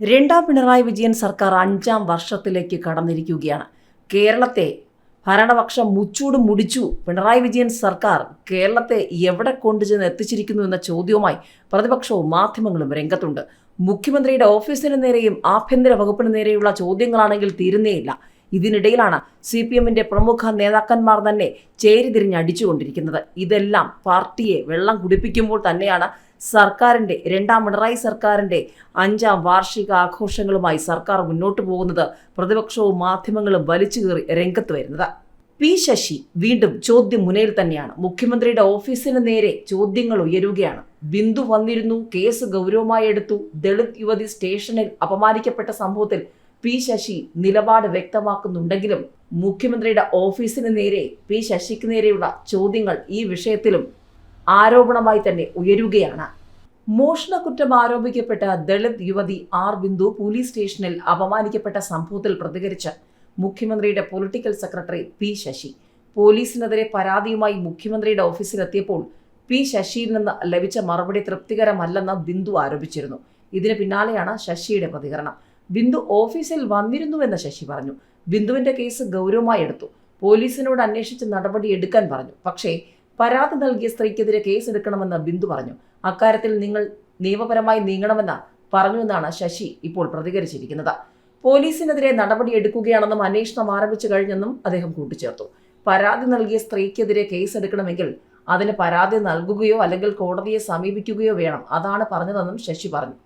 രണ്ടാം പിണറായി വിജയൻ സർക്കാർ അഞ്ചാം വർഷത്തിലേക്ക് കടന്നിരിക്കുകയാണ്. കേരളത്തെ ഭരണപക്ഷം മുച്ചൂട് മുടിച്ചു. പിണറായി വിജയൻ സർക്കാർ കേരളത്തെ എവിടെ കൊണ്ടുചെന്ന് എത്തിച്ചിരിക്കുന്നു എന്ന ചോദ്യവുമായി പ്രതിപക്ഷവും മാധ്യമങ്ങളും രംഗത്തുണ്ട്. മുഖ്യമന്ത്രിയുടെ ഓഫീസിന് നേരെയും ആഭ്യന്തര വകുപ്പിന് നേരെയുള്ള ചോദ്യങ്ങളാണെങ്കിൽ തീരുന്നേയില്ല. ഇതിനിടയിലാണ് സി പി എമ്മിന്റെ പ്രമുഖ നേതാക്കന്മാർ തന്നെ ചേരിതിരിഞ്ഞ് അടിച്ചുകൊണ്ടിരിക്കുന്നത് ഇതെല്ലാം പാർട്ടിയെ വെള്ളം കുടിപ്പിക്കുമ്പോൾ തന്നെയാണ് സർക്കാരിന്റെ രണ്ടാം പിണറായി സർക്കാരിന്റെ അഞ്ചാം വാർഷിക ആഘോഷങ്ങളുമായി സർക്കാർ മുന്നോട്ടു പോകുന്നത് പ്രതിപക്ഷവും മാധ്യമങ്ങളും വലിച്ചു കയറി രംഗത്ത് വരുന്നത്. പി ശശി വീണ്ടും ചോദ്യം മുനയിൽ തന്നെയാണ്. മുഖ്യമന്ത്രിയുടെ ഓഫീസിന് നേരെ ചോദ്യങ്ങൾ ഉയരുകയാണ്. ബിന്ദു വന്നിരുന്നു കേസ് ഗൗരവമായി എടുത്തു. ദളിത് യുവതി സ്റ്റേഷനിൽ അപമാനിക്കപ്പെട്ട സംഭവത്തിൽ പി ശശി നിലപാട് വ്യക്തമാക്കുന്നുണ്ടെങ്കിലും മുഖ്യമന്ത്രിയുടെ ഓഫീസിന് നേരെ പി ശശിക്ക് നേരെയുള്ള ചോദ്യങ്ങൾ ഈ വിഷയത്തിലും ആരോപണമായി തന്നെ ഉയരുകയാണ്. മോഷണക്കുറ്റം ആരോപിക്കപ്പെട്ട ദളിത് യുവതി ആർ ബിന്ദു പോലീസ് സ്റ്റേഷനിൽ അപമാനിക്കപ്പെട്ട സംഭവത്തിൽ പ്രതികരിച്ച് മുഖ്യമന്ത്രിയുടെ പൊളിറ്റിക്കൽ സെക്രട്ടറി പി ശശി. പോലീസിനെതിരെ പരാതിയുമായി മുഖ്യമന്ത്രിയുടെ ഓഫീസിലെത്തിയപ്പോൾ പി ശശിയിൽ നിന്ന് ലഭിച്ച മറുപടി തൃപ്തികരമല്ലെന്ന് ബിന്ദു ആരോപിച്ചിരുന്നു. ഇതിന് പിന്നാലെയാണ് ശശിയുടെ പ്രതികരണം. ബിന്ദു ഓഫീസിൽ വന്നിരുന്നുവെന്ന് ശശി പറഞ്ഞു. ബിന്ദുവിന്റെ കേസ് ഗൗരവമായി എടുത്തു. പോലീസിനോട് അന്വേഷിച്ച് നടപടി എടുക്കാൻ പറഞ്ഞു. പക്ഷേ പരാതി നൽകിയ സ്ത്രീക്കെതിരെ കേസെടുക്കണമെന്ന് ബിന്ദു പറഞ്ഞു. അക്കാര്യത്തിൽ നിങ്ങൾ നിയമപരമായി നീങ്ങണമെന്ന് പറഞ്ഞുവെന്നാണ് ശശി ഇപ്പോൾ പ്രതികരിച്ചിരിക്കുന്നത്. പോലീസിനെതിരെ നടപടി എടുക്കുകയാണെന്നും അന്വേഷണം ആരംഭിച്ചു കഴിഞ്ഞെന്നും അദ്ദേഹം കൂട്ടിച്ചേർത്തു. പരാതി നൽകിയ സ്ത്രീക്കെതിരെ കേസെടുക്കണമെങ്കിൽ അതിന് പരാതി നൽകുകയോ അല്ലെങ്കിൽ കോടതിയെ സമീപിക്കുകയോ വേണം. അതാണ് പറഞ്ഞതെന്നും ശശി പറഞ്ഞു.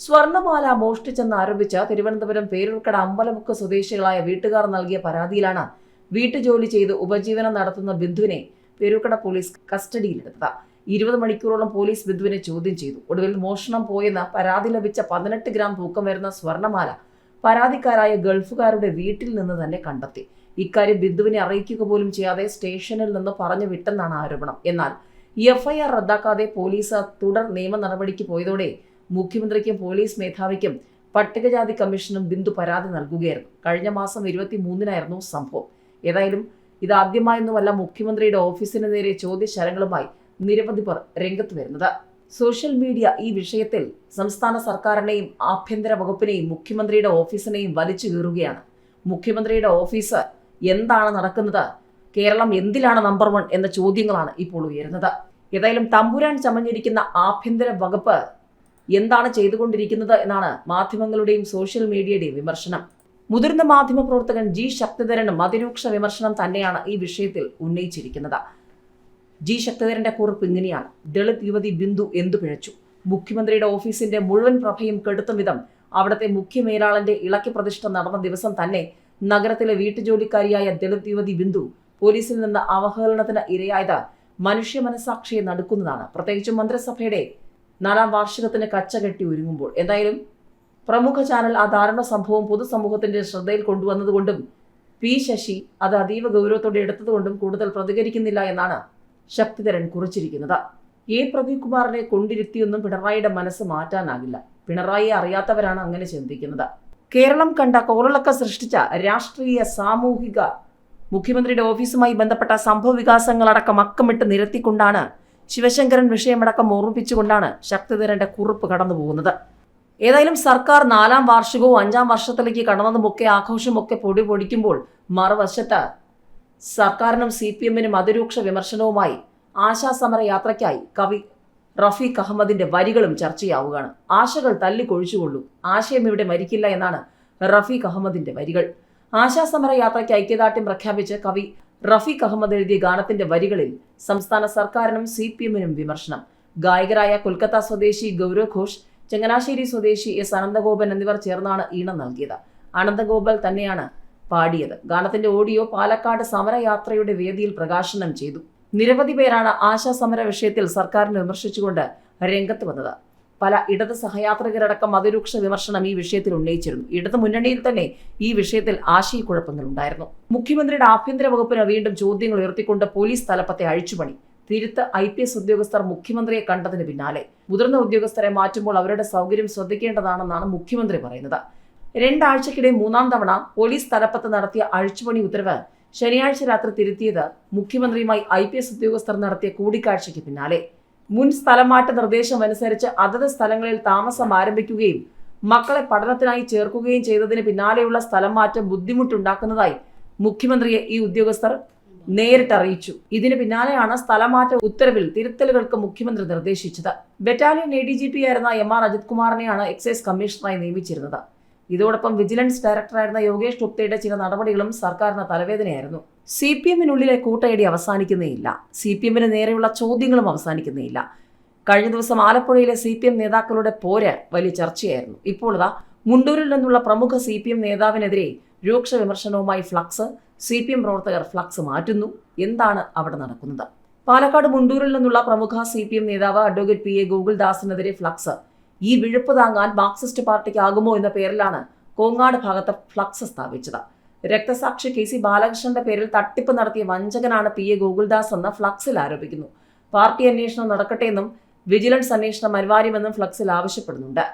സ്വർണമാല മോഷ്ടിച്ചെന്ന് ആരോപിച്ച തിരുവനന്തപുരം പേരൂർക്കട അമ്പലമുക്ക് സ്വദേശികളായ വീട്ടുകാർ നൽകിയ പരാതിയിലാണ് വീട്ടുജോലി ചെയ്ത് ഉപജീവനം നടത്തുന്ന ബിന്ദുവിനെ പേരൂർക്കട പോലീസ് കസ്റ്റഡിയിലെടുത്തത്. ഇരുപത് മണിക്കൂറോളം പോലീസ് ബിന്ദുവിനെ ചോദ്യം ചെയ്തു. ഒടുവിൽ മോഷണം പോയെന്ന പരാതി ലഭിച്ച പതിനെട്ട് ഗ്രാം തൂക്കം വരുന്ന സ്വർണമാല പരാതിക്കാരായ ഗൾഫുകാരുടെ വീട്ടിൽ നിന്ന് തന്നെ കണ്ടെത്തി. ഇക്കാര്യം ബിന്ദുവിനെ അറിയിക്കുക പോലും ചെയ്യാതെ സ്റ്റേഷനിൽ നിന്ന് പറഞ്ഞു വിട്ടെന്നാണ് ആരോപണം. എന്നാൽ എഫ്ഐആർ റദ്ദാക്കാതെ പോലീസ് തുടർ നിയമ നടപടിക്ക് പോയതോടെ മുഖ്യമന്ത്രിക്കും പോലീസ് മേധാവിക്കും പട്ടികജാതി കമ്മീഷനും ബിന്ദു പരാതി നൽകുകയായിരുന്നു. കഴിഞ്ഞ മാസം ഇരുപത്തി മൂന്നിനായിരുന്നു സംഭവം. ഏതായാലും ഇതാദ്യമായൊന്നുമല്ല മുഖ്യമന്ത്രിയുടെ ഓഫീസിന് നേരെ ചോദ്യശരങ്ങളുമായി നിരവധി പേർ രംഗത്ത് വരുന്നത്. സോഷ്യൽ മീഡിയ ഈ വിഷയത്തിൽ സംസ്ഥാന സർക്കാരിനെയും ആഭ്യന്തര വകുപ്പിനെയും മുഖ്യമന്ത്രിയുടെ ഓഫീസിനെയും വലിച്ചു കീറുകയാണ്. മുഖ്യമന്ത്രിയുടെ ഓഫീസ് എന്താണ് നടക്കുന്നത്? കേരളം എന്തിലാണ് നമ്പർ വൺ എന്ന ചോദ്യങ്ങളാണ് ഇപ്പോൾ ഉയരുന്നത്. ഏതായാലും തമ്പുരാൻ ചമഞ്ഞിരിക്കുന്ന ആഭ്യന്തര വകുപ്പ് എന്താണ് ചെയ്തുകൊണ്ടിരിക്കുന്നത് എന്നാണ് മാധ്യമങ്ങളുടെയും സോഷ്യൽ മീഡിയയുടെയും വിമർശനം. മുതിർന്ന മാധ്യമപ്രവർത്തകൻ ജി ശക്തിധരനും അതിരൂക്ഷ വിമർശനം തന്നെയാണ് ഈ വിഷയത്തിൽ ഉന്നയിച്ചിരിക്കുന്നത്. ജി ശക്തിധരന്റെ കുറിപ്പ് ഇങ്ങനെയാണ്. ദളിത് യുവതി ബിന്ദു എന്തു പിഴച്ചു? മുഖ്യമന്ത്രിയുടെ ഓഫീസിന്റെ മുഴുവൻ പ്രഭയും കെടുത്തും വിധം അവിടുത്തെ മുഖ്യമേലാളന്റെ ഇളക്കി പ്രതിഷ്ഠ നടന്ന ദിവസം തന്നെ നഗരത്തിലെ വീട്ടുജോലിക്കാരിയായ ദളിത് യുവതി ബിന്ദു പോലീസിൽ നിന്ന് അവഹേളനത്തിന് ഇരയായത് മനുഷ്യ മനസാക്ഷിയെ നടുക്കുന്നതാണ്. പ്രത്യേകിച്ചും മന്ത്രിസഭയുടെ നാലാം വാർഷികത്തിന് കച്ചകെട്ടി ഒരുങ്ങുമ്പോൾ. എന്തായാലും പ്രമുഖ ചാനൽ ആ ദാരുണ സംഭവം പൊതുസമൂഹത്തിന്റെ ശ്രദ്ധയിൽ കൊണ്ടുവന്നതുകൊണ്ടും പി ശശി അത് അതീവ ഗൗരവത്തോടെ എടുത്തതുകൊണ്ടും കൂടുതൽ പ്രതികരിക്കുന്നില്ല എന്നാണ് ശക്തിധരൻ കുറിച്ചിരിക്കുന്നത്. എ പ്രദീപ്കുമാറിനെ കൊണ്ടിരുത്തിയൊന്നും പിണറായിയുടെ മനസ്സ് മാറ്റാനാകില്ല. പിണറായിയെ അറിയാത്തവരാണ് അങ്ങനെ ചിന്തിക്കുന്നത്. കേരളം കണ്ട കോളിളക്ക സൃഷ്ടിച്ച രാഷ്ട്രീയ സാമൂഹിക മുഖ്യമന്ത്രിയുടെ ഓഫീസുമായി ബന്ധപ്പെട്ട സംഭവ വികാസങ്ങളടക്കം അക്കമിട്ട് നിരത്തിക്കൊണ്ടാണ് ശിവശങ്കരൻ വിഷയമടക്കം ഓർമ്മിപ്പിച്ചുകൊണ്ടാണ് ശക്തിധരന്റെ കുറിപ്പ് കടന്നു പോകുന്നത് ഏതായാലും സർക്കാർ നാലാം വാർഷികവും അഞ്ചാം വർഷത്തിലേക്ക് കടന്നതുമൊക്കെ ആഘോഷമൊക്കെ പൊടി പൊടിക്കുമ്പോൾ മറുവശത്ത് സർക്കാരിനും സി പി എമ്മിനും അതിരൂക്ഷ വിമർശനവുമായി ആശാസമര യാത്രയ്ക്കായി കവി റഫീഖ് അഹമ്മദിന്റെ വരികളും ചർച്ചയാവുകയാണ്. ആശകൾ തല്ലിക്കൊഴിച്ചുകൊള്ളൂ. ആശയം ഇവിടെ മരിക്കില്ല എന്നാണ് റഫീഖ് അഹമ്മദിന്റെ വരികൾ. ആശാസമര യാത്രയ്ക്ക് ഐക്യദാർഢ്യം പ്രഖ്യാപിച്ച് കവി റഫീഖ് അഹമ്മദ് എഴുതിയ ഗാനത്തിന്റെ വരികളിൽ സംസ്ഥാന സർക്കാരിനും സി പി എമ്മിനും വിമർശനം. ഗായകരായ കൊൽക്കത്ത സ്വദേശി ഗൗരവ് ഘോഷ് ചങ്ങനാശ്ശേരി സ്വദേശി എസ് അനന്തഗോപൻ എന്നിവർ ചേർന്നാണ് ഈണം നൽകിയത്. അനന്തഗോപൽ തന്നെയാണ് പാടിയത്. ഗാനത്തിന്റെ ഓഡിയോ പാലക്കാട് സമരയാത്രയുടെ വേദിയിൽ പ്രകാശനം ചെയ്തു. നിരവധി പേരാണ് ആശാ സമര വിഷയത്തിൽ സർക്കാരിനെ വിമർശിച്ചുകൊണ്ട് രംഗത്ത് വന്നത്. പല ഇടത് സഹയാത്രികരടക്കം അതിരൂക്ഷ വിമർശനം ഈ വിഷയത്തിൽ ഉന്നയിച്ചിരുന്നു. ഇടത് മുന്നണിയിൽ തന്നെ ഈ വിഷയത്തിൽ ആശയക്കുഴപ്പങ്ങൾ ഉണ്ടായിരുന്നു മുഖ്യമന്ത്രിയുടെ ആഭ്യന്തര വകുപ്പിന് വീണ്ടും ചോദ്യങ്ങൾ ഉയർത്തിക്കൊണ്ട് പോലീസ് തലപ്പത്തെ അഴിച്ചുപണി. തിരുത്ത് ഐ പി എസ് ഉദ്യോഗസ്ഥർ മുഖ്യമന്ത്രിയെ കണ്ടതിന് പിന്നാലെ. മുതിർന്ന ഉദ്യോഗസ്ഥരെ മാറ്റുമ്പോൾ അവരുടെ സൗകര്യം ശ്രദ്ധിക്കേണ്ടതാണെന്നാണ് മുഖ്യമന്ത്രി പറയുന്നത്. രണ്ടാഴ്ചക്കിടെ മൂന്നാം തവണ പോലീസ് തലപ്പത്ത് നടത്തിയ അഴിച്ചുപണി ഉത്തരവ് ശനിയാഴ്ച രാത്രി തിരുത്തിയത് മുഖ്യമന്ത്രിയുമായി ഐ പി എസ് ഉദ്യോഗസ്ഥർ നടത്തിയ കൂടിക്കാഴ്ചയ്ക്ക് പിന്നാലെ. മുൻ സ്ഥലമാറ്റ നിർദ്ദേശം അനുസരിച്ച് അതത് സ്ഥലങ്ങളിൽ താമസം ആരംഭിക്കുകയും മക്കളെ പഠനത്തിനായി ചേർക്കുകയും ചെയ്തതിന് പിന്നാലെയുള്ള സ്ഥലം മാറ്റം ബുദ്ധിമുട്ടുണ്ടാക്കുന്നതായി മുഖ്യമന്ത്രിയെ ഈ ഉദ്യോഗസ്ഥർ നേരിട്ട് അറിയിച്ചു ഇതിന് പിന്നാലെയാണ് സ്ഥലമാറ്റ ഉത്തരവിൽ തിരുത്തലുകൾക്ക് മുഖ്യമന്ത്രി നിർദ്ദേശിച്ചത്. Battalion A D G P ആയിരുന്ന എം ആർ അജിത് കുമാറിനെയാണ് എക്സൈസ് കമ്മീഷണറായി നിയമിച്ചിരുന്നത്. ഇതോടൊപ്പം വിജിലൻസ് ഡയറക്ടറായിരുന്ന യോഗേഷ് ഗുപ്തയുടെ ചില നടപടികളും സർക്കാരിന് തലവേദനയായിരുന്നു. സി പി എമ്മിനുള്ളിലെ കൂട്ടയടി അവസാനിക്കുന്നേയില്ല. സി പി എമ്മിന് നേരെയുള്ള ചോദ്യങ്ങളും അവസാനിക്കുന്നേയില്ല. കഴിഞ്ഞ ദിവസം ആലപ്പുഴയിലെ സി പി എം നേതാക്കളുടെ പോര് വലിയ ചർച്ചയായിരുന്നു. ഇപ്പോൾ ഇതാ മുണ്ടൂരിൽ നിന്നുള്ള പ്രമുഖ സി പി എം നേതാവിനെതിരെ രൂക്ഷ വിമർശനവുമായി ഫ്ലക്സ് സി പി എം പ്രവർത്തകർ ഫ്ലക്സ് മാറ്റുന്നു. എന്താണ് അവിടെ നടക്കുന്നത്? പാലക്കാട് മുണ്ടൂരിൽ നിന്നുള്ള പ്രമുഖ സി പി എം നേതാവ് അഡ്വക്കേറ്റ് പി എ ഗോകുൽദാസിനെതിരെ ഫ്ലക്സ്. ഈ വിഴുപ്പ് താങ്ങാൻ മാർക്സിസ്റ്റ് പാർട്ടിക്കാകുമോ എന്ന പേരിലാണ് കോങ്ങാട് ഭാഗത്ത് ഫ്ലക്സ് സ്ഥാപിച്ചത്. രക്തസാക്ഷി കെ സി ബാലകൃഷ്ണന്റെ പേരിൽ തട്ടിപ്പ് നടത്തിയ വഞ്ചകനാണ് പി എ ഗോകുൽദാസ് എന്ന് ഫ്ലക്സിൽ ആരോപിക്കുന്നു. പാർട്ടി അന്വേഷണം നടക്കട്ടെ എന്നും വിജിലൻസ് അന്വേഷണം അനിവാര്യമെന്നും ഫ്ലക്സിൽ ആവശ്യപ്പെടുന്നുണ്ട്.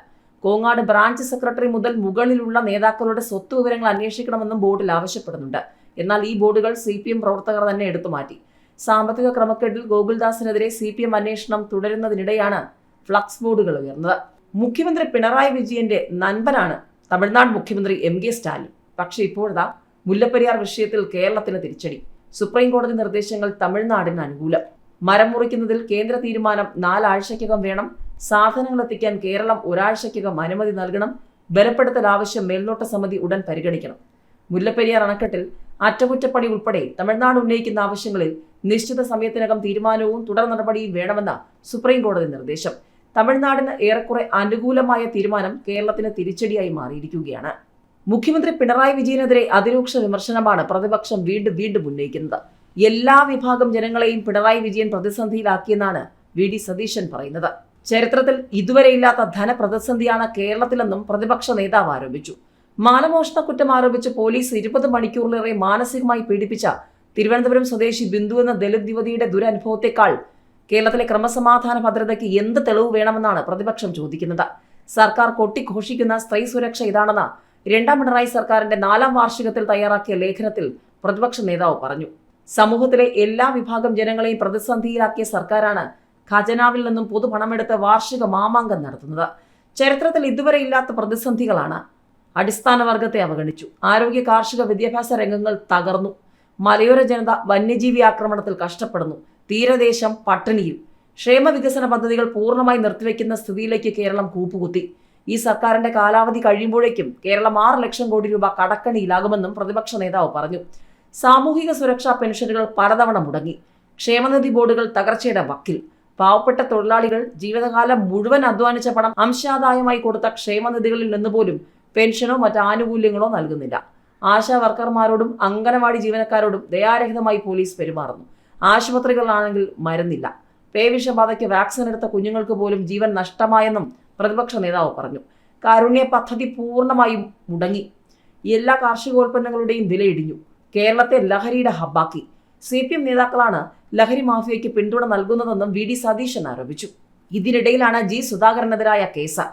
കോങ്ങാട് ബ്രാഞ്ച് സെക്രട്ടറി മുതൽ മുകളിലുള്ള നേതാക്കളുടെ സ്വത്ത് വിവരങ്ങൾ അന്വേഷിക്കണമെന്നും ബോർഡിൽ ആവശ്യപ്പെടുന്നുണ്ട്. എന്നാൽ ഈ ബോർഡുകൾ സി പി എം പ്രവർത്തകർ തന്നെ എടുത്തു മാറ്റി. സാമ്പത്തിക ക്രമക്കേടിൽ ഗോകുൽദാസിനെതിരെ സി പി എം അന്വേഷണം തുടരുന്നതിനിടെയാണ് ഫ്ലക്സ് ബോർഡുകൾ ഉയർന്നത്. മുഖ്യമന്ത്രി പിണറായി വിജയന്റെ നൻപനാണ് തമിഴ്നാട് മുഖ്യമന്ത്രി എം കെ സ്റ്റാലിൻ. പക്ഷേ ഇപ്പോഴതാ മുല്ലപ്പെരിയാർ വിഷയത്തിൽ കേരളത്തിന് തിരിച്ചടി. സുപ്രീം കോടതി നിർദ്ദേശങ്ങൾ തമിഴ്നാടിന് അനുകൂലം. മരം മുറിക്കുന്നതിൽ കേന്ദ്ര തീരുമാനം നാലാഴ്ചയ്ക്കകം വേണം. സാധനങ്ങൾ എത്തിക്കാൻ കേരളം ഒരാഴ്ചയ്ക്കകം അനുമതി നൽകണം. ബലപ്പെടുത്തൽ ആവശ്യം മേൽനോട്ട സമിതി ഉടൻ പരിഗണിക്കണം. മുല്ലപ്പെരിയാർ അണക്കെട്ടിൽ അറ്റകുറ്റപ്പണി ഉൾപ്പെടെ തമിഴ്നാട് ഉന്നയിക്കുന്ന ആവശ്യങ്ങളിൽ നിശ്ചിത സമയത്തിനകം തീരുമാനവും തുടർ നടപടിയും വേണമെന്ന സുപ്രീം കോടതി നിർദ്ദേശം. തമിഴ്നാടിന് ഏറെക്കുറെ അനുകൂലമായ തീരുമാനം കേരളത്തിന് തിരിച്ചടിയായി മാറിയിരിക്കുകയാണ്. മുഖ്യമന്ത്രി പിണറായി വിജയനെതിരെ അതിരൂക്ഷ വിമർശനമാണ് പ്രതിപക്ഷം വീണ്ടും വീണ്ടും ഉന്നയിക്കുന്നത്. എല്ലാ വിഭാഗം ജനങ്ങളെയും പിണറായി വിജയൻ പ്രതിസന്ധിയിലാക്കിയെന്നാണ് വി. ഡി. സതീശൻ പറയുന്നത്. ചരിത്രത്തിൽ ഇതുവരെയില്ലാത്ത ധനപ്രതിസന്ധിയാണ് കേരളത്തിലെന്നും പ്രതിപക്ഷ നേതാവ് ആരോപിച്ചു. മാനമോഷണ കുറ്റം ആരോപിച്ച് പോലീസ് ഇരുപത് മണിക്കൂറിലേറെ മാനസികമായി പീഡിപ്പിച്ച തിരുവനന്തപുരം സ്വദേശി ബിന്ദു എന്ന ദലിത് യുവതിയുടെ ദുരനുഭവത്തെക്കാൾ കേരളത്തിലെ ക്രമസമാധാന ഭദ്രതയ്ക്ക് എന്ത് തെളിവ് വേണമെന്നാണ് പ്രതിപക്ഷം ചോദിക്കുന്നത്. സർക്കാർ കൊട്ടിഘോഷിക്കുന്ന സ്ത്രീ സുരക്ഷ ഇതാണെന്ന് രണ്ടാം പിണറായി സർക്കാരിന്റെ നാലാം വാർഷികത്തിൽ തയ്യാറാക്കിയ ലേഖനത്തിൽ പ്രതിപക്ഷ നേതാവ് പറഞ്ഞു. സമൂഹത്തിലെ എല്ലാ വിഭാഗം ജനങ്ങളെയും പ്രതിസന്ധിയിലാക്കിയ സർക്കാരാണ് ഖജനാവിൽ നിന്നും പൊതുപണമെടുത്ത് വാർഷിക മാമാങ്കം നടത്തുന്നത്. ചരിത്രത്തിൽ ഇതുവരെ ഇല്ലാത്ത പ്രതിസന്ധികളാണ് അടിസ്ഥാന വർഗത്തെ അവഗണിച്ചു. ആരോഗ്യ കാർഷിക വിദ്യാഭ്യാസ രംഗങ്ങൾ തകർന്നു. മലയോര ജനത വന്യജീവി ആക്രമണത്തിൽ കഷ്ടപ്പെടുന്നു. തീരദേശം പട്ടിണിയിൽ. ക്ഷേമ വികസന പദ്ധതികൾ പൂർണമായി നിർത്തിവെക്കുന്ന സ്ഥിതിയിലേക്ക് കേരളം കൂപ്പുകുത്തി. ഈ സർക്കാരിന്റെ കാലാവധി കഴിയുമ്പോഴേക്കും കേരളം ആറ് ലക്ഷം കോടി രൂപ കടക്കണിയിലാകുമെന്നും പ്രതിപക്ഷ നേതാവ് പറഞ്ഞു. സാമൂഹിക സുരക്ഷാ പെൻഷനുകൾ പലതവണ മുടങ്ങി. ക്ഷേമനിധി ബോർഡുകൾ തകർച്ചയുടെ വക്കിൽ. പാവപ്പെട്ട തൊഴിലാളികൾ ജീവിതകാലം മുഴുവൻ അധ്വാനിച്ച പണം അംശാദായമായി കൊടുത്ത ക്ഷേമനിധികളിൽ നിന്ന് പോലും പെൻഷനോ മറ്റ് ആനുകൂല്യങ്ങളോ നൽകുന്നില്ല. ആശാ വർക്കർമാരോടും അംഗനവാടി ജീവനക്കാരോടും ദയാരഹിതമായി പോലീസ് പെരുമാറുന്നു. ആശുപത്രികളിലാണെങ്കിൽ മരുന്നില്ല. പേവിഷബാധയ്ക്ക് വാക്സിൻ എടുത്ത കുഞ്ഞുങ്ങൾക്ക് പോലും ജീവൻ നഷ്ടമായെന്നും പ്രതിപക്ഷ നേതാവ് പറഞ്ഞു. കാരുണ്യ പദ്ധതി പൂർണമായും മുടങ്ങി. എല്ലാ കാർഷികോൽപ്പന്നങ്ങളുടെയും വില ഇടിഞ്ഞു. കേരളത്തെ ലഹരിയുടെ ഹബ്ബാക്കി. സി പി എം നേതാക്കളാണ് ലഹരി മാഫിയയ്ക്ക് പിന്തുണ നൽകുന്നതെന്നും വി ഡി സതീശൻ ആരോപിച്ചു. ഇതിനിടയിലാണ് ജി സുധാകരനെതിരായ കേസ്.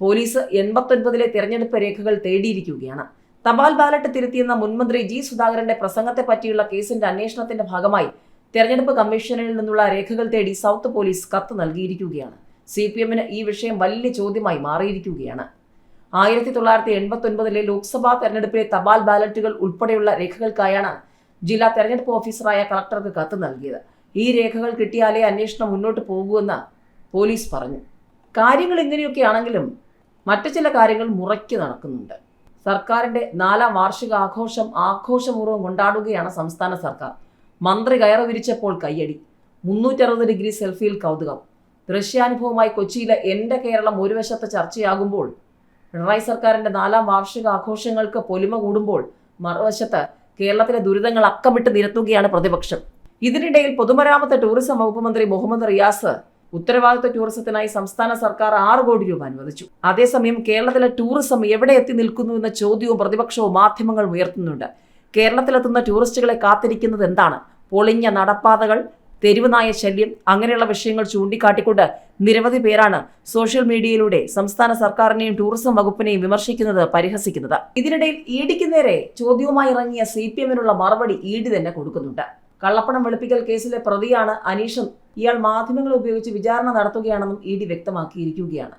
പോലീസ് എൺപത്തൊൻപതിലെ തിരഞ്ഞെടുപ്പ് രേഖകൾ തേടിയിരിക്കുകയാണ്. തപാൽ ബാലറ്റ് തിരുത്തിയെന്ന മുൻമന്ത്രി ജി സുധാകരന്റെ പ്രസംഗത്തെ പറ്റിയുള്ള കേസിന്റെ അന്വേഷണത്തിന്റെ ഭാഗമായി തെരഞ്ഞെടുപ്പ് കമ്മീഷനിൽ നിന്നുള്ള രേഖകൾ തേടി സൗത്ത് പോലീസ് കത്ത് നൽകിയിരിക്കുകയാണ്. സി പി എമ്മിന് ഈ വിഷയം വലിയ ചോദ്യമായി മാറിയിരിക്കുകയാണ്. ആയിരത്തി തൊള്ളായിരത്തി എൺപത്തി ഒൻപതിലെ ലോക്സഭാ തെരഞ്ഞെടുപ്പിലെ തപാൽ ബാലറ്റുകൾ ഉൾപ്പെടെയുള്ള രേഖകൾക്കായാണ് ജില്ലാ തെരഞ്ഞെടുപ്പ് ഓഫീസറായ കളക്ടർക്ക് കത്ത് നൽകിയത്. ഈ രേഖകൾ കിട്ടിയാലേ അന്വേഷണം മുന്നോട്ട് പോകുമെന്ന് പോലീസ് പറഞ്ഞു. കാര്യങ്ങൾ ഇങ്ങനെയൊക്കെയാണെങ്കിലും മറ്റു ചില കാര്യങ്ങൾ മുറയ്ക്ക് നടക്കുന്നുണ്ട്. സർക്കാരിന്റെ നാലാം വാർഷിക ആഘോഷം ആഘോഷപൂർവം കൊണ്ടാടുകയാണ് സംസ്ഥാന സർക്കാർ. മന്ത്രി കയറ് വിരിച്ചപ്പോൾ കയ്യടി. മുന്നൂറ്ററുപത് ഡിഗ്രി സെൽഫിയിൽ കൗതുകം. ദൃശ്യാനുഭവമായി കൊച്ചിയിലെ എന്റെ കേരളം ഒരു വശത്ത് ചർച്ചയാകുമ്പോൾ പിണറായി സർക്കാരിന്റെ നാലാം വാർഷിക ആഘോഷങ്ങൾക്ക് പൊലിമ കൂടുമ്പോൾ മറുവശത്ത് കേരളത്തിലെ ദുരിതങ്ങൾ അക്കമിട്ട് നിരത്തുകയാണ് പ്രതിപക്ഷം. ഇതിനിടയിൽ പൊതുമരാമത്ത് ടൂറിസം വകുപ്പ് മന്ത്രി മുഹമ്മദ് റിയാസ് ഉത്തരവാദിത്വ ടൂറിസത്തിനായി സംസ്ഥാന സർക്കാർ ആറ് കോടി രൂപ അനുവദിച്ചു. അതേസമയം കേരളത്തിലെ ടൂറിസം എവിടെ എത്തി നിൽക്കുന്നു എന്ന ചോദ്യവും പ്രതിപക്ഷവും മാധ്യമങ്ങൾ ഉയർത്തുന്നുണ്ട്. കേരളത്തിലെത്തുന്ന ടൂറിസ്റ്റുകളെ കാത്തിരിക്കുന്നത് എന്താണ്? പൊളിഞ്ഞ നടപ്പാതകൾ തെരുവുനായ ശല്യം അങ്ങനെയുള്ള വിഷയങ്ങൾ ചൂണ്ടിക്കാട്ടിക്കൊണ്ട് നിരവധി പേരാണ് സോഷ്യൽ മീഡിയയിലൂടെ സംസ്ഥാന സർക്കാരിനെയും ടൂറിസം വകുപ്പിനെയും വിമർശിക്കുന്നത് പരിഹസിക്കുന്നത്. ഇതിനിടയിൽ ഇഡിക്ക് നേരെ ചോദ്യവുമായി ഇറങ്ങിയ സി പി എമ്മിനുള്ള മറുപടി ഇ ഡി തന്നെ കൊടുക്കുന്നുണ്ട്. കള്ളപ്പണം വെളുപ്പിക്കൽ കേസിലെ പ്രതിയാണ് അനീഷും ഇയാൾ മാധ്യമങ്ങൾ ഉപയോഗിച്ച് വിചാരണ നടത്തുകയാണെന്നും ഇ ഡി വ്യക്തമാക്കിയിരിക്കുകയാണ്.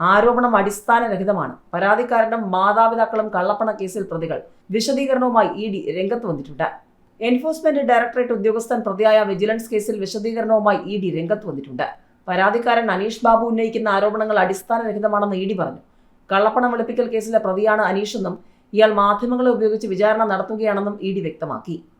ആരോപണം അടിസ്ഥാനരഹിതമാണ്. പരാതിക്കാരനും മാതാപിതാക്കളും കള്ളപ്പണ കേസിൽ പ്രതികൾ. വിശദീകരണവുമായി ഇ ഡി രംഗത്ത് വന്നിട്ടുണ്ട്. എൻഫോഴ്സ്മെന്റ് ഡയറക്ടറേറ്റ് ഉദ്യോഗസ്ഥൻ പ്രതിയായ വിജിലൻസ് കേസിൽ വിശദീകരണവുമായി ഇ ഡി രംഗത്ത് വന്നിട്ടുണ്ട്. പരാതിക്കാരൻ അനീഷ് ബാബു ഉന്നയിക്കുന്ന ആരോപണങ്ങൾ അടിസ്ഥാനരഹിതമാണെന്ന് ഇ ഡി പറഞ്ഞു. കള്ളപ്പണം വെളുപ്പിക്കൽ കേസിലെ പ്രതിയാണ് അനീഷെന്നും ഇയാൾ മാധ്യമങ്ങളെ ഉപയോഗിച്ച് വിചാരണ നടത്തുകയാണെന്നും ഇ ഡി വ്യക്തമാക്കി.